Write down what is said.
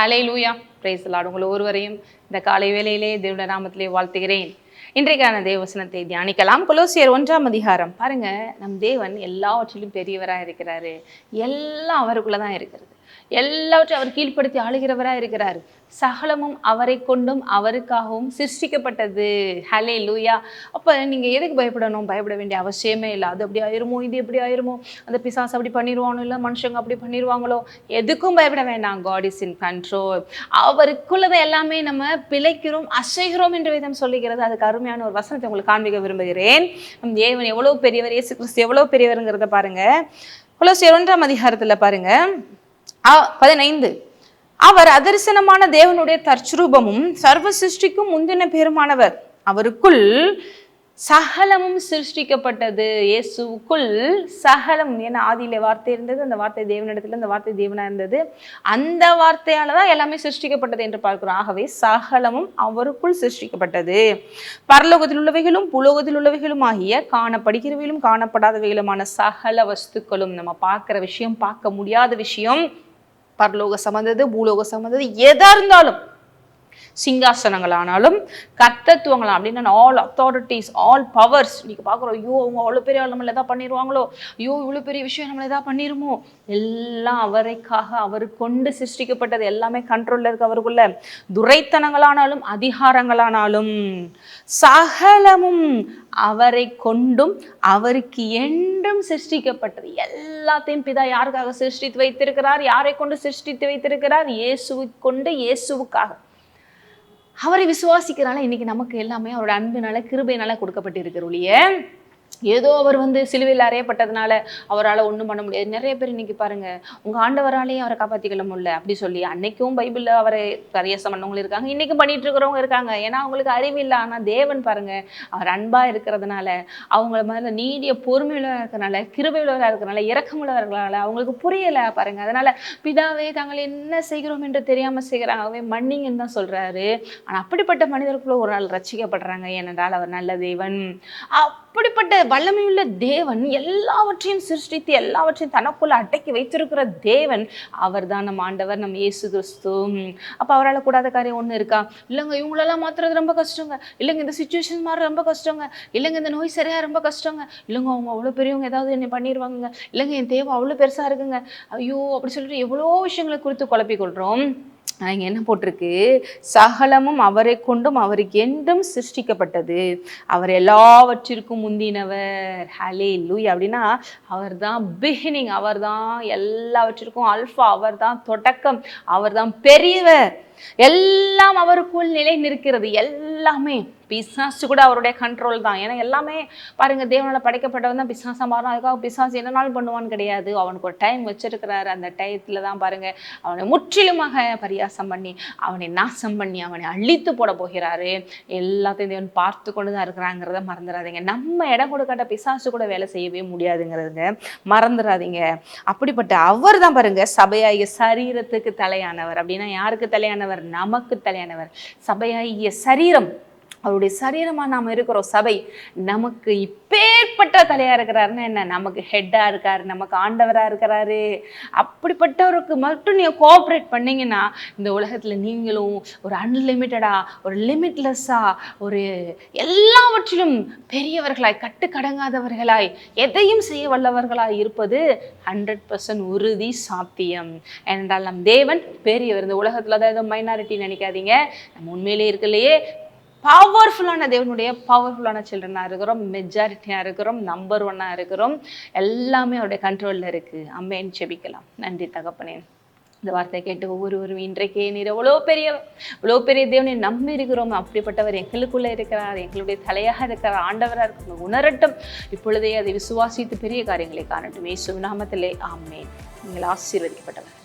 ஹலே லூயா பிரேஸ் உங்கள் ஒருவரையும் இந்த காலை வேலையிலே தேவட நாமத்திலே வாழ்த்துகிறேன். இன்றைக்கான தேவசனத்தை தியானிக்கலாம். கொலோசியர் ஒன்றாம் அதிகாரம். பாருங்க நம் தேவன் எல்லாவற்றிலும் பெரியவராக இருக்கிறாரு. எல்லாம் அவருக்குள்ளே தான் இருக்கிறது. எல்லாவற்றையும் அவர் கீழ்ப்படுத்தி ஆளுகிறவராக இருக்கிறார். சகலமும் அவரை கொண்டும் அவருக்காகவும் சிருஷ்டிக்கப்பட்டது. ஹலே லூயா அப்போ நீங்கள் எதுக்கு பயப்படணும்? பயப்பட வேண்டிய அவசியமே இல்லை. அது அப்படி ஆயிருமோ? இது எப்படி ஆயிருமோ? அந்த பிசாஸ் அப்படி பண்ணிடுவானோ? இல்லை மனுஷங்க அப்படி பண்ணிடுவாங்களோ? எதுக்கும் பயப்பட வேண்டாம். காட் இஸ் இன் கண்ட்ரோல் அவருக்குள்ளதை எல்லாமே நம்ம பிழைக்கிறோம் அசைகிறோம் என்று விதம் சொல்லுகிறது. அதுக்கு அருமையான ஒரு வசனத்தை உங்களுக்கு காண்பிக்க விரும்புகிறேன். நம் தேவன் எவ்வளோ பெரியவர்? இயேசு கிறிஸ்து எவ்வளோ பெரியவருங்கிறத பாருங்க. கொலோசியர் ஒன்றாம் அதிகாரத்தில் பாருங்க. பதினைந்து. அவர் அதரிசனமான தேவனுடைய தற்சுரூபமும் சர்வ சிருஷ்டிக்கும் முந்தின பெருமானவர். அவருக்குள் சகலமும் சிருஷ்டிக்கப்பட்டது. இயேசுவுக்குள் சகலம் ஏன்னா ஆதியில வார்த்தை இருந்தது அந்த வார்த்தை தேவனிடத்துல அந்த வார்த்தை தேவனா இருந்தது. அந்த வார்த்தையால தான் எல்லாமே சிருஷ்டிக்கப்பட்டது என்று பார்க்கிறோம். ஆகவே சகலமும் அவருக்குள் சிருஷ்டிக்கப்பட்டது. பரலோகத்தில் உள்ளவைகளும் புலோகத்தில் உள்ளவைகளும் ஆகிய காணப்படுகிறவைகளும் காணப்படாதவைகளுமான சகல வஸ்துக்களும் நம்ம பார்க்குற விஷயம் பார்க்க முடியாத விஷயம் பரலோக சம்மந்தது பூலோக சம்மந்தது எதா இருந்தாலும் சிங்காசனங்களானாலும் கர்த்தத்துவங்களா அப்படின்னு ஆல் அத்தாரிட்டிஸ் ஆல் பவர்ஸ் இன்னைக்கு பார்க்குறோம் ஐயோ அவங்க அவ்வளோ பெரிய ஆள் நம்மளை எதாவது பண்ணிடுவாங்களோ ஐயோ இவ்வளோ பெரிய விஷயம் நம்மளை எதாவது பண்ணிருமோ எல்லாம் அவரைக்காக அவர் கொண்டு சிருஷ்டிக்கப்பட்டது எல்லாமே கண்ட்ரோலில் இருக்கு அவருக்குள்ள. துரைத்தனங்களானாலும் அதிகாரங்களானாலும் சகலமும் அவரை கொண்டும் அவருக்கு என்றும் சிருஷ்டிக்கப்பட்டது. எல்லாத்தையும் பிதா யாருக்காக சிருஷ்டித்து வைத்திருக்கிறார்? யாரை கொண்டு சிருஷ்டித்து வைத்திருக்கிறார்? இயேசுவை கொண்டு இயேசுவுக்காக. அவரை விசுவாசிக்கிறனால இன்னைக்கு நமக்கு எல்லாமே அவரோட அன்பினால கிருபையினால கொடுக்கப்பட்டிருக்கிற ஒழிய ஏதோ அவர் வந்து சிலுவையில் அறையப்பட்டதுனால அவரால் ஒன்றும் பண்ண முடியாது. நிறைய பேர் இன்னைக்கு பாருங்க உங்க ஆண்டவராலேயே அவரை காப்பாற்றிக்கல முடியல அப்படி சொல்லி அன்னைக்கும் பைபிளில் அவரை பரியாசம் பண்ணவங்களும் இருக்காங்க இன்னைக்கும் பண்ணிட்டு இருக்கிறவங்க இருக்காங்க. ஏன்னா அவங்களுக்கு அறிவு இல்லை. ஆனால் தேவன் பாருங்க அவர் அன்பா இருக்கிறதுனால அவங்கள முதல்ல நீடிய பொறுமையுள்ளவராக இருக்கிறனால கிருபையுள்ளவராக இருக்கிறனால இரக்கமுள்ளவர்களால அவங்களுக்கு புரியல பாருங்க. அதனால பிதாவே தாங்கள் என்ன செய்கிறோம் என்று தெரியாம செய்கிறாங்க. மன்னிங்கன்னு தான் சொல்றாரு. ஆனா அப்படிப்பட்ட மனிதருக்குள்ள ஒரு நாள் ரசிக்கப்படுறாங்க ஏனென்றால் அவர் நல்ல தேவன். அப்படிப்பட்ட வல்லமையுள்ள தேவன் எல்லாவற்றையும் சிருஷ்டித்து எல்லாவற்றையும் தனக்குள்ள அடக்கி வைத்திருக்கிற தேவன் அவர்தான் நம்ம ஆண்டவர் நம்ம இயேசு கிறிஸ்து. அப்போ அவரால் கூடாத காரியம் ஒன்று இருக்கா? இல்லைங்க இவங்களெல்லாம் மாத்துறது ரொம்ப கஷ்டங்க. இல்லைங்க இந்த சுச்சுவேஷன் மாற ரொம்ப கஷ்டங்க. இல்லைங்க இந்த நோய் சரியா ரொம்ப கஷ்டங்க. இல்லைங்க அவங்க அவ்வளோ பெரியவங்க ஏதாவது என்ன பண்ணிடுவாங்க இல்லைங்க என் தேவை அவ்வளோ பெருசாக இருக்குங்க. ஐயோ அப்படி சொல்லிட்டு எவ்வளோ விஷயங்களை குறித்து குழப்பிக்கொள்கிறோம் இங்கே என்ன போட்டிருக்கு? சகலமும் அவரை கொண்டும் அவருக்கு என்றும் சிருஷ்டிக்கப்பட்டது. அவர் எல்லாவற்றிற்கும் முந்தினவர். ஹலே லூய் அப்படின்னா அவர் தான் பிகினிங் அவர் தான் எல்லாவற்றிற்கும் அல்ஃபா அவர் தான் தொடக்கம் அவர் தான் பெரியவர். எல்லாம் அவருக்குள் நிலை நிற்கிறது எல்லாமே. பிசாசு கூட அவருடைய கண்ட்ரோல் தான். ஏன்னா எல்லாமே பாருங்க தேவனால் படைக்கப்பட்டவன் தான் பிசாசா மாறும் அதுக்காக பிசாசு என்ன நாள் பண்ணுவான்னு கிடையாது. அவனுக்கு ஒரு டைம் வச்சிருக்கிறாரு. அந்த டயத்துல தான் பாருங்க அவனை முற்றிலுமாக பரியாசம் பண்ணி அவனை நாசம் பண்ணி அவனை அழித்து போட போகிறாரு. எல்லாத்தையும் தேவன் பார்த்து கொண்டு தான் இருக்கிறாங்கிறத மறந்துடாதீங்க நம்ம இடம் கொடுக்காட்ட பிசாசு கூட வேலை செய்யவே முடியாதுங்கிறதுங்க. மறந்துடாதீங்க அப்படிப்பட்ட அவர் தான் பாருங்க சபையாகிய சரீரத்துக்கு தலையானவர். அப்படின்னா யாருக்கு தலையானவர்? நமக்கு தலையானவர். சபையாகிய சரீரம். அவருடைய சரீரமா நாம இருக்கிறோம். சபை நமக்கு இப்பேற்பட்ட தலையா இருக்கிறாருன்னா என்ன? நமக்கு ஹெட்டா இருக்காரு நமக்கு ஆண்டவரா இருக்கிறாரு. அப்படிப்பட்டவருக்கு மட்டும் நீங்க கோஆப்ரேட் பண்ணீங்கன்னா இந்த உலகத்துல நீங்களும் ஒரு அன்லிமிட்டடா ஒரு லிமிட்லெஸ்ஸா ஒரு எல்லாவற்றிலும் பெரியவர்களாய் கட்டுக்கடங்காதவர்களாய் எதையும் செய்ய வல்லவர்களாய் இருப்பது ஹண்ட்ரட் பர்சன்ட் உறுதி சாத்தியம். ஏனென்றால் நம் தேவன் பெரியவர். இந்த உலகத்துல தான் ஏதோ மைனாரிட்டி நினைக்காதீங்க. நம்ம உண்மையிலே இருக்கலையே. பவர்ஃபுல்லான தேவனுடைய பவர்ஃபுல்லான சில்ட்ரனாக இருக்கிறோம். மெஜாரிட்டியாக இருக்கிறோம். நம்பர் ஒன்னாக இருக்கிறோம். எல்லாமே அவருடைய கண்ட்ரோலில் இருக்குது அம்மேன்னு செபிக்கலாம் நன்றி தகப்பனேன் இந்த வார்த்தையை கேட்டு ஒவ்வொருவரும் இன்றைக்கே நீர் எவ்வளோ பெரிய இவ்வளோ பெரிய தேவனை நம்பி இருக்கிறோம் அப்படிப்பட்டவர் எங்களுக்குள்ளே இருக்கிறார். எங்களுடைய தலையாக இருக்கிறார். ஆண்டவராக இருக்கிற உணரட்டும். இப்பொழுதே அதை விசுவாசித்து பெரிய காரியங்களை காணட்டும். இயேசு நாமத்திலே. ஆமென் நீங்கள் ஆசீர்வதிக்கப்பட்டவர்.